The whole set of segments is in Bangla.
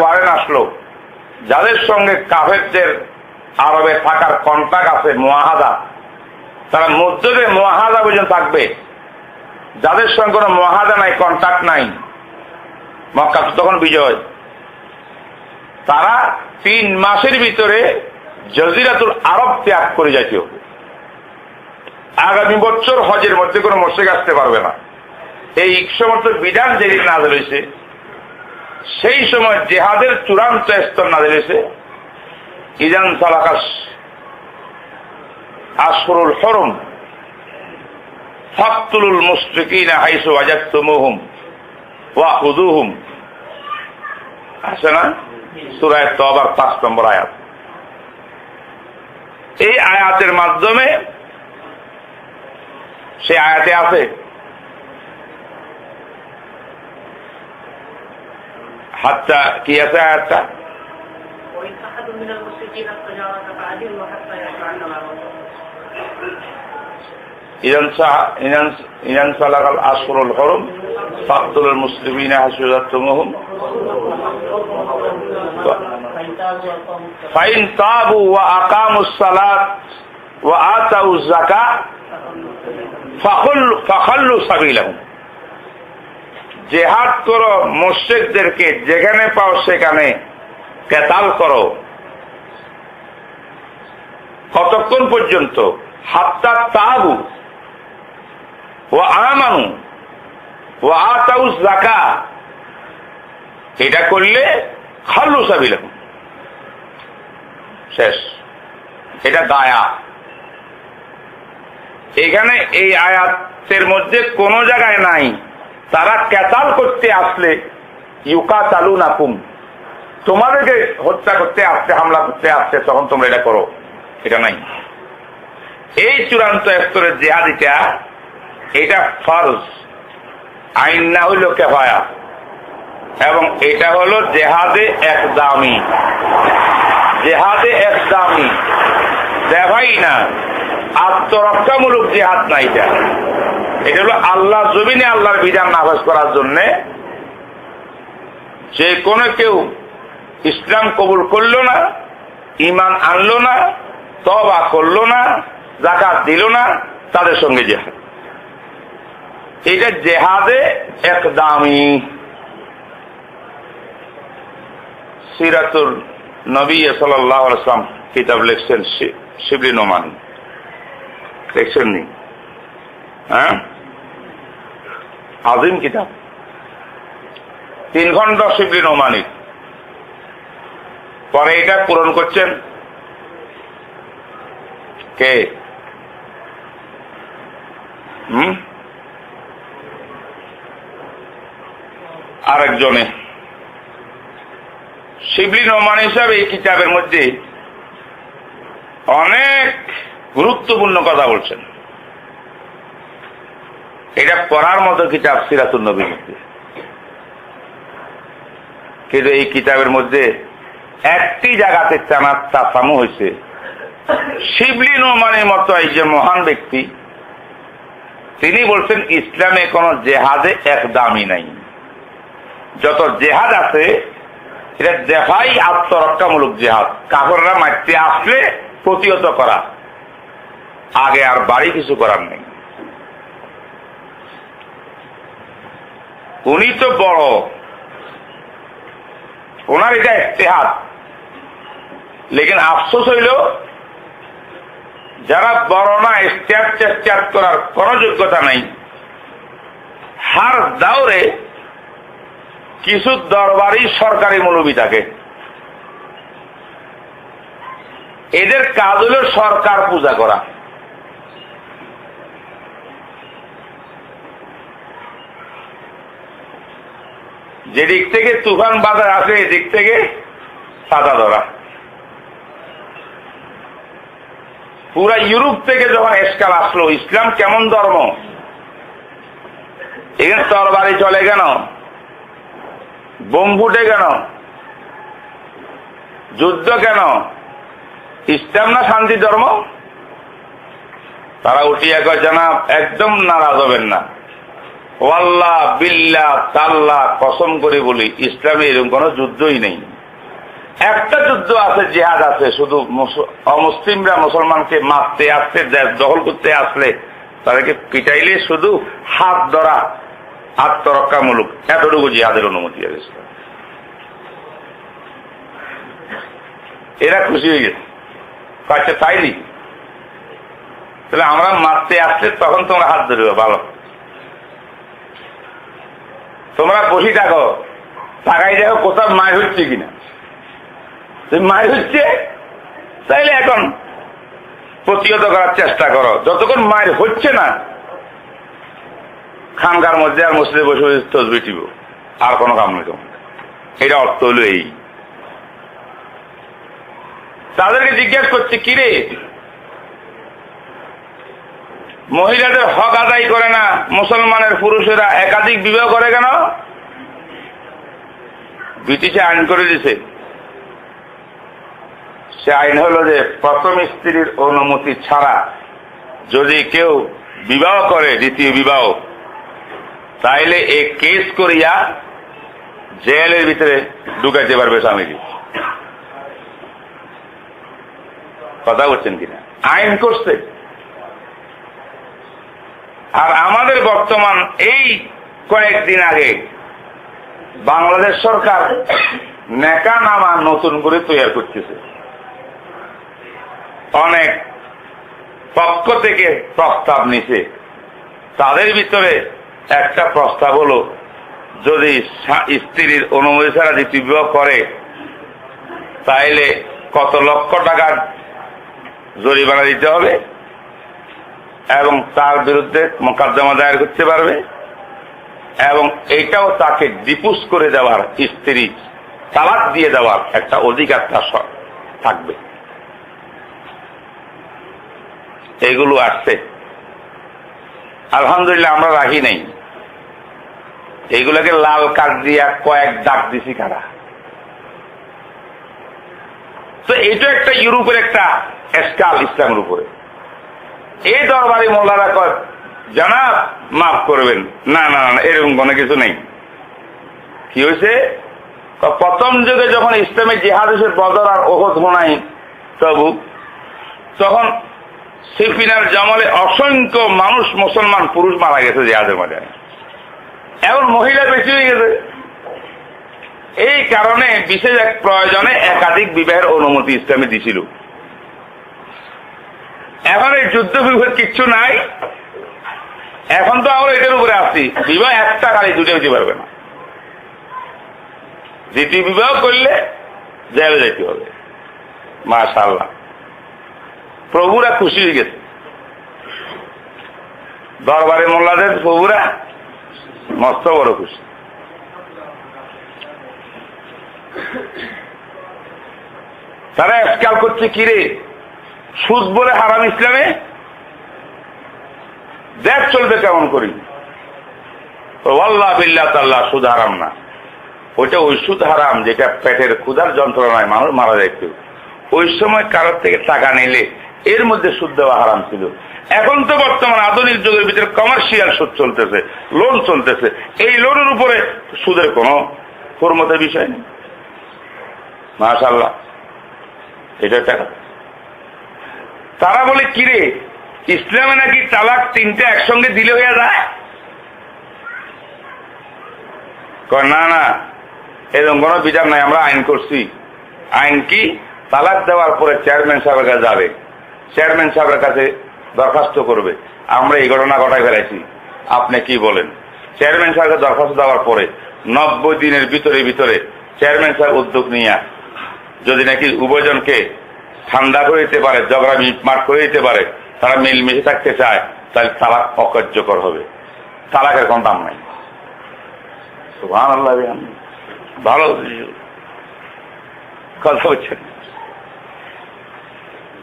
ওয়ারেন আসলো যাদের সঙ্গে কাফেরদের আরবে থাকার কন্ট্যাক্ট আছে মহাদা তারা মধ্যে মহাদা পর্যন্ত থাকবে। যাদের সঙ্গে কোনো মহাদা নাই কন্ট্যাক্ট নাই, মক্কা তখন বিজয়। তারা তিন মাসের ভিতরে জজিরাতুল আরব ত্যাগ করে যাইতে হবে। আগামী বছর হজের মধ্যে কোনো মশেক আসতে পারবে না। এই সমস্ত বিধান যেদিন নাজল হয়েছে সেই সময় জেহাদের চূড়ান্ত স্তর নাজল হয়েছে। ইজান সালাকাস, আসরুল হরম, ফাকতুলুল মুশরিকিনা হাইসু আজাত্তুমুহুম ওয়া হুদুহুম আছে না? সূরায়ে তওবার 5 নম্বর আয়াত। এই আয়াতের মাধ্যমে সে আয়াতে আছে حتى قياسها حتى وإن أحد من المسجدين التجارة فعلموا حتى يسمعنا ما إذا انسلق الأشهر الحرم فاقتلوا المسلمين حسدتموهم فإن تابوا وأقاموا الصلاة وآتوا الزكاة فخلوا سبيلهم. জেহাদ করো মুশরিকদেরকে যেখানে পাও সেখানে কেতাল করো। কতক্ষণ পর্যন্ত? হাত্তা তাবু ও আমানু ও আতাউ জাকা এটা করলে খাল্লু সাবিল শেষ। এটা দায়া। এখানে এই আয়াতের মধ্যে কোন জায়গায় নাই। তারা ক্যাতাল করতে আসলে ইউকা চালু নাকুম তোমাদেরকে হত্যা করতে আসতে হামলা করতে আসতে তখন তোমরা এটা করো। এটা নাই। এই চূড়ান্ত স্তরের জেহাদ এটা এটা ফরজ। আইন না হইল কেফায়া। এবং এটা হলো জেহাদে এক দামি জেহাদে এক দামি দেখাই না। আত্মরক্ষামূলক জেহাদ না এটা। এটা হলো আল্লাহ জমিনে আল্লাহর বিধান নাফাজ করার জন্য। যে কোনো কেউ ইসলাম কবুল করল না ইমান আনলো না তবা করল না জাকাত দিল না, তাদের সঙ্গে জেহাদ। এটা জেহাদে এক দামি সিরাতুল নবী সাল্লাম কিতাব লিখছেন শিবলি নোমান। লিখছেন নি? হ্যাঁ? আজিম কিতাব। তিন ঘণ্টা শিবলি নোমানিক পরে এটা পূরণ করছেন কে? হুম? আরেকজনে। শিবলি নোমান হিসাবে এই কিতাবের মধ্যে অনেক গুরুত্বপূর্ণ কথা বলছেন। এটা পড়ার মতো কিতাব সিরাতুল নবীর মধ্যে। কিন্তু এই কিতাবের মধ্যে একটি জায়গাতে চানার চাপানো হয়েছে। শিবলি নোমানের মতো এই যে মহান ব্যক্তি, তিনি বলছেন, ইসলামে কোন জেহাদে এক দামি নাই। যত জেহাদ আছে, এটা দেখাই আত্মরক্ষামূলক জেহাদ। কাপড়রা মারতে আসলে প্রতিহত করা। আগে আর বাড়ি কিছু করার নেই। উনি তো বড়। ওনার এটা ইতিহাদ লেকিন আফসোস হইল, যারা বড় না স্ট্যাট চেষ্টার করার কোন যোগ্যতা নাই। হার দাওরে কিছু দরবারি সরকারি মৌলবী থাকে। এদের কাজ হল সরকার পূজা করা। যেদিক থেকে তুফান বাজার আসে এদিক থেকে সাদা ধরা। পুরা ইউরোপ থেকে যখন এসকাল আসলো, ইসলাম কেমন ধর্ম? এখানে তরবারি চলে কেন? বোম ফুটে কেন? যুদ্ধ কেন? ইসলাম না শান্তি ধর্ম? তারা উঠিয়া কয়, জানাব, একদম নারাজ হবেন না। ওয়াল্লাহ বিল্লাহ তাল্লাহ কসম করে বলি, ইসলামে এরকম কোনো যুদ্ধই নেই। একটা যুদ্ধ আছে, জেহাদ আছে, শুধু মুস- অমুসলিমরা মুসলমানকে মারতে আসতে দখল করতে আসলে, তাদেরকে পিটাইলে শুধু হাত ধরা আত্মরক্ষামূলক। এতটুকু জিহাদের অনুমতি আছে। এরা খুশি হয়ে গেছে। কাছে তাইলি তাহলে আমরা মারতে আসলে তখন তোমরা হাত ধরবে, ভালো। তোমরা বসি থাকো। তাকাই দেখো কোথাও মায়ের হচ্ছে কিনা। মায়ের হচ্ছে, তাইলে এখন প্রতিহত করার চেষ্টা করো। যতক্ষণ মায়ের হচ্ছে না, খানকার মধ্যে আর মসজিদে বসে বসে তসবি আর কোনো কাম নেই এটা অর্থ হলো এই। তাদেরকে জিজ্ঞেস করছে কিরে মহিলাদের হক আদায় করে না, মুসলমানের পুরুষেরা একাধিক বিবাহ করে কেন? ব্রিটিশে আইন করে দিছে। সে আইন হলো যে প্রথম স্ত্রীর অনুমতি ছাড়া যদি কেউ বিবাহ করে, দ্বিতীয় বিবাহ, তাইলে এ কেস করিয়া জেলের ভিতরে ঢুকাইতে পারবে স্বামীজি। কথা বলছেন কিনা? আইন করছে। আর আমাদের বর্তমান এই কয়েকদিন আগে বাংলাদেশ সরকার নেকা নামা নতুন করে তৈরি করতেছে। অনেক পক্ষ থেকে প্রস্তাব নিছে। তাদের ভিতরে একটা প্রস্তাব হলো, যদি স্ত্রীর অনুমতি ছাড়া দ্বিতীয় বিবাহ করে, তাইলে কত লক্ষ টাকার জরিমানা দিতে হবে? এবং তার বিরুদ্ধে মোকদ্দমা দায়ের করতে পারবে। এবং এইটাও তাকে ডিপুস করে দেওয়ার স্ত্রী তালাক দিয়ে দেওয়ার একটা অধিকার তার থাকবে। এইগুলো আসছে। আলহামদুলিল্লাহ আমরা রাখি নাই। এইগুলোকে লাল কার্ড দিয়া কয়েক দাগ দিছি কারা। তো এটা একটা ইউরোপের একটা এসকাল ইসলামের উপরে। এই দরবারি মোল্লারা কয়, জানাব, মাফ করবেন। না না না এরকম কোনো কিছু নেই। কি হয়েছে? প্রথম যুগে যখন ইসলামের জেহাদ হয়েছে বদর আর ওহদ হোনাই, তবু তখন সিফিনার জমলে অসংখ্য মানুষ, মুসলমান, পুরুষ মারা গেছে জেহাদের ময়দানে এখন মহিলা বেশি হয়ে গেছে। এই কারণে বিশেষ এক প্রয়োজনে একাধিক বিবাহের অনুমতি ইসলামে দিছিল। এখন এই যুদ্ধ বিবাহ কিচ্ছু নাই। এখন তো আমরা এটার উপরে আসছি বিবাহ একটা খালি দুটো হতে পারবে না। দ্বিতীয় বিবাহ করলে জেলে যেতে হবে। মাশাল্লাহ প্রভুরা খুশি হয়ে গেছে। দরবারে মোল্লাদের প্রভুরা মস্ত বড় খুশি। তারা এসকাল করছে কিরে সুদ বলে হারাম ইসলামে? দেখ চলবে কেমন করি? আল্লাহ বিল্লাহ তাল্লাহ, সুদ হারাম না। ওইটা ওই সুদ হারাম, যেটা পেটের ক্ষুধার যন্ত্রণায় মানুষ মারা যায় কেউ ওই সময় কারোর থেকে টাকা নিলে এর মধ্যে সুদ দেওয়া হারাম ছিল। এখন তো বর্তমান আধুনিক যুগের ভিতরে কমার্শিয়াল সুদ চলতেছে লোন চলতেছে। এই লোনের উপরে সুদের কোনো কর্মতের বিষয় নেই? মাশাল্লাহ এটা একটা। তারা বলে কিরে ইসলামে নাকি তালাক তিনটে একসঙ্গে দিলে হয়ে যায়? না না, এরকম কোনো বিচার নাই, আমরা আইন করছি। আইন কি? তালাক দেওয়ার পরে চেয়ারম্যান সাহেবের কাছে যাবে। চেয়ারম্যান সাহেবের কাছে দরখাস্ত করবে। আমরা এই ঘটনা ঘটাই ফেলাইছি। আপনি কি বলেন? চেয়ারম্যান সাহেবকে দরখাস্ত দেওয়ার পরে নব্বই দিনের ভিতরে ভিতরে চেয়ারম্যান সাহেব উদ্যোগ নিয়ে, যদি নাকি উভয়জনকে ঠান্ডা করে দিতে পারে, ঝগড়া মিটমাট করে দিতে পারে, তারা মিলমিশে থাকতে চায়, তাহলে তালাক অকার্যকর হবে। তালাকের কোন দাম নাই। ভালো কথা হচ্ছে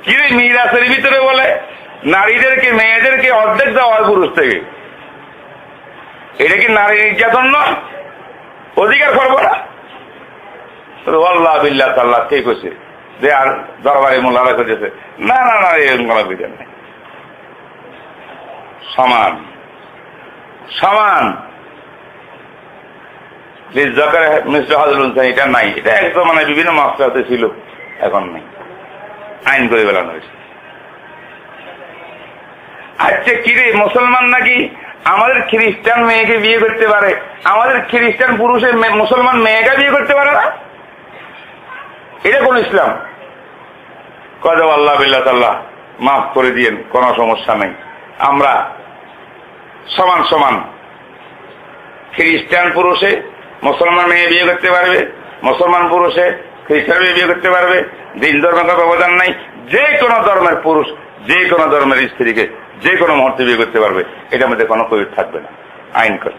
কি মিরাসের ভিতরে বলে? নারীদেরকে, মেয়েদেরকে অর্ধেক দেওয়া হয় পুরুষ থেকে। এটা কি নারী নির্যাতন নয়? অধিকার করব না? আল্লাহ বিল্লাহ তাল্লাহ ঠিক হয়েছে যে আর দরবারে মোল্লারা করতেছে। না না না, এরকম কোনো বিচার নেই। সমান। সমান। হাজুল এটা নাই। এটা একদম মানে বিভিন্ন মাস্টারতে ছিল, এখন নেই। আইন করে বেলানো হয়েছে। আচ্ছা কিরে মুসলমান নাকি? আমাদের খ্রিস্টান মেয়েকে বিয়ে করতে পারে। আমাদের খ্রিস্টান পুরুষের মুসলমান মেয়েকে বিয়ে করতে পারে না? এটা কোন ইসলাম? কদ আল্লাহ বিল্লাহ মাফ করে দিয়েন, কোনো সমস্যা নেই। আমরা সমান সমান খ্রিস্টান পুরুষে মুসলমান মেয়ে বিয়ে করতে পারবে, মুসলমান পুরুষে খ্রিস্টান মেয়ে বিয়ে করতে পারবে, দিন ধর্মের কোনো ব্যবধান নাই, যে কোনো ধর্মের পুরুষ, যে কোনো ধর্মের স্ত্রীকে যে কোনো মুহূর্তে বিয়ে করতে পারবে, এটার মধ্যে কোনো কৈফ থাকবে না। আইন করে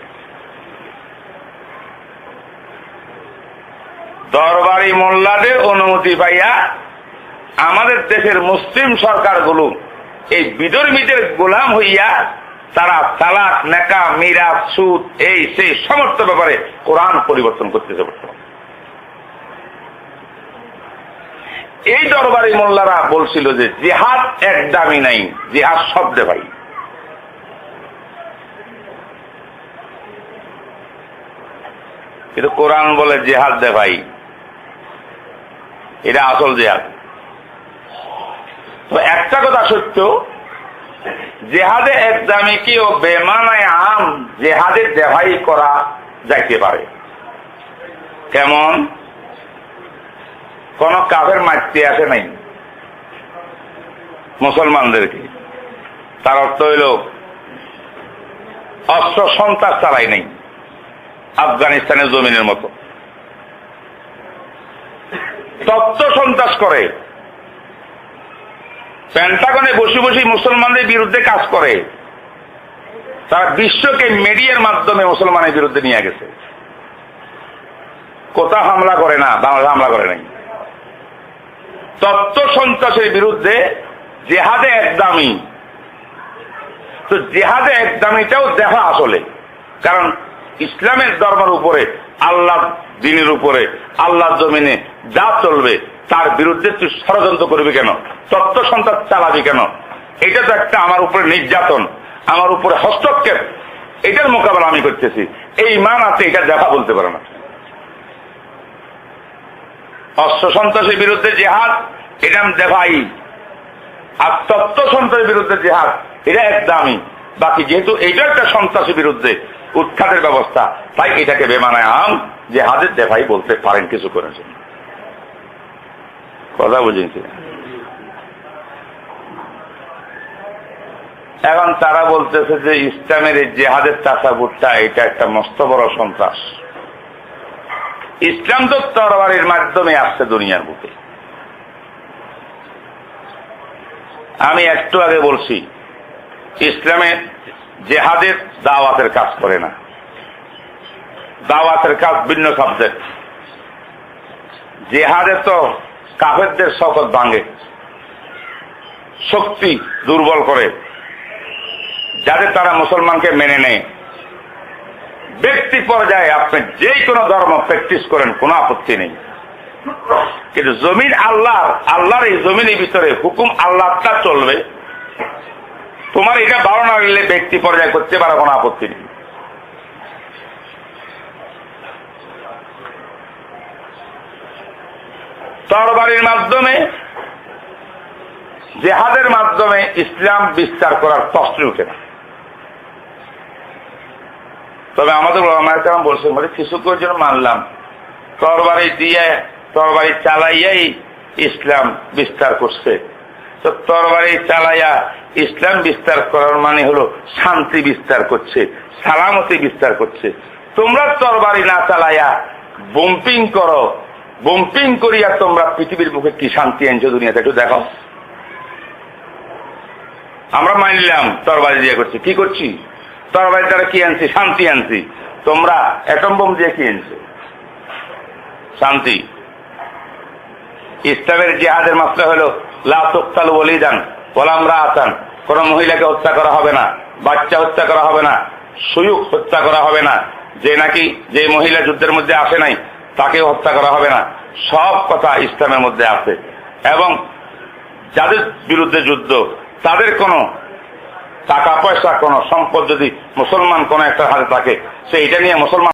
দরবারি মোল্লাদের অনুমতি পাইয়া আমাদের দেশের মুসলিম সরকারগুলো এই বিধর্মীদের গোলাম হইয়া তারা তালাক, নেকা, মিরাজ, সুদ, এই, সেই সমস্ত ব্যাপারে কোরআন পরিবর্তন করতেছে বর্তমান। এই দরবারি মোল্লারা বলছিল যে জিহাদ এক দামি নাই, জিহাদ শব্দে ভাই। কিন্তু কোরআন বলে জেহাদ দে ভাই। এটা আসল জেহাদ। তো একটা কথা সত্য, জেহাদে একদামি কি ও বেমানায় আম জেহাদে দেভাই করা যাইতে পারে। কেমন? কোন কাফের মারতে আসে নাই। মুসলমানদেরকে। তার অর্থ হইল, অস্ত্র সন্ত্রাস চালাই নাই। আফগানিস্তানের জমিনের মতো। তত্ত্ব সন্ত্রাস করে। প্যান্টাগনে বসে বসে মুসলমানদের বিরুদ্ধে কাজ করে। তারা বিশ্বকে মিডিয়ার মাধ্যমে মুসলমানের বিরুদ্ধে নিয়ে গেছে। কোথা হামলা করে না বাংলা হামলা করে নাই। তত্ত্ব সন্ত্রাসের বিরুদ্ধে জেহাদে একদামি তো জেহাদে একদামিটাও দেখা আসলে। কারণ ইসলামের ধর্মের উপরে আল্লাহ দিনের উপরে আল্লাহ জমিনে যা চলবে, তার বিরুদ্ধে তুই ষড়যন্ত্র করবি কেন? তত্ত্ব সন্ত্রাস চালাবি কেন? এটা তো একটা আমার উপরে নির্যাতন, আমার উপরে হস্তক্ষেপ। এটার মোকাবেলা আমি করতেছি। এই মান আছে, এটা দেখা বলতে পারে না। অস্ত্র সন্ত্রাসের বিরুদ্ধে জেহাদ, এটা আমি দেখাই। আর তত্ত্ব সন্ত্রাসের বিরুদ্ধে জেহাদ, এটা এক দামি বাকি যেহেতু এটা একটা সন্ত্রাসের বিরুদ্ধে উৎখাতের ব্যবস্থা। তাই এটাকে বেমানায় আম জেহাদের দেখাই বলতে পারেন কিছু করেছেন কথা বুঝেছি এখন তারা বলতেছে যে ইসলামের এই জেহাদের তাসাবুরটা এটা একটা মস্ত বড় সন্ত্রাস। ইসলাম তো তরবারির মাধ্যমে আসছে দুনিয়ার বুকে। আমি একটু আগে বলছি ইসলামের জেহাদের দাওয়াতের কাজ করে না। দাওয়াতের কাজ ভিন্ন সাবজেক্ট জেহাদে তো কাফেরদের শকত ভাঙে। শক্তি দুর্বল করে। যাদের তারা মুসলমানকে মেনে নেয়। ব্যক্তি পর্যায়ে আপনি যে কোনো ধর্ম প্র্যাকটিস করেন, কোনো আপত্তি নেই। কিন্তু জমিন আল্লাহ আল্লাহর এই জমিনের ভিতরে হুকুম আল্লাহটা চলবে। তোমার এটা ভালো না লাগলে ব্যক্তি পর্যায়ে করতে পারো, কোনো আপত্তি নেই। তরবারির মাধ্যমে, জেহাদের মাধ্যমে ইসলাম বিস্তার করার প্রশ্ন উঠে না। তবে আমাদের ওলামায়ে কেরাম বলছেন, বলে কিছু করে জন্য মানলাম, তরবারি দিয়ে, তরবারি চালাইয়াই ইসলাম বিস্তার করছে। তরবারি চালাইয়া ইসলাম বিস্তার করার মানে হলো শান্তি বিস্তার করছে, সালামতি বিস্তার করছে। তোমরা তরবারি না চালাইয়া বম্পিং করো বম্পিং করিয়া তোমরা পৃথিবীর বুকে কি শান্তি আনছো দুনিয়াতে একটু দেখো। আমরা মানলাম তরবারি দিয়ে করছি। কি করছি? তরবারি দ্বারা কি আনছি? শান্তি আনছি। তোমরা অ্যাটম বোম দিয়ে কি আনছো? শান্তি। ইসলামের জেহাদের মাত্রা হলো আসান কোন মহিলাকে হত্যা করা হবে না, বাচ্চা হত্যা করা হবে না, সুয়ুক হত্যা করা হবে না। যে নাকি যে মহিলা যুদ্ধের মধ্যে আসে নাই তাকে হত্যা করা হবে না। সব কথা ইসলামের মধ্যে আছে। এবং যাদের বিরুদ্ধে যুদ্ধ, তাদের কোনো টাকা পয়সা, কোনো সম্পদ যদি মুসলমান কোনো একটা হাতে থাকে সে এটা নিয়ে মুসলমান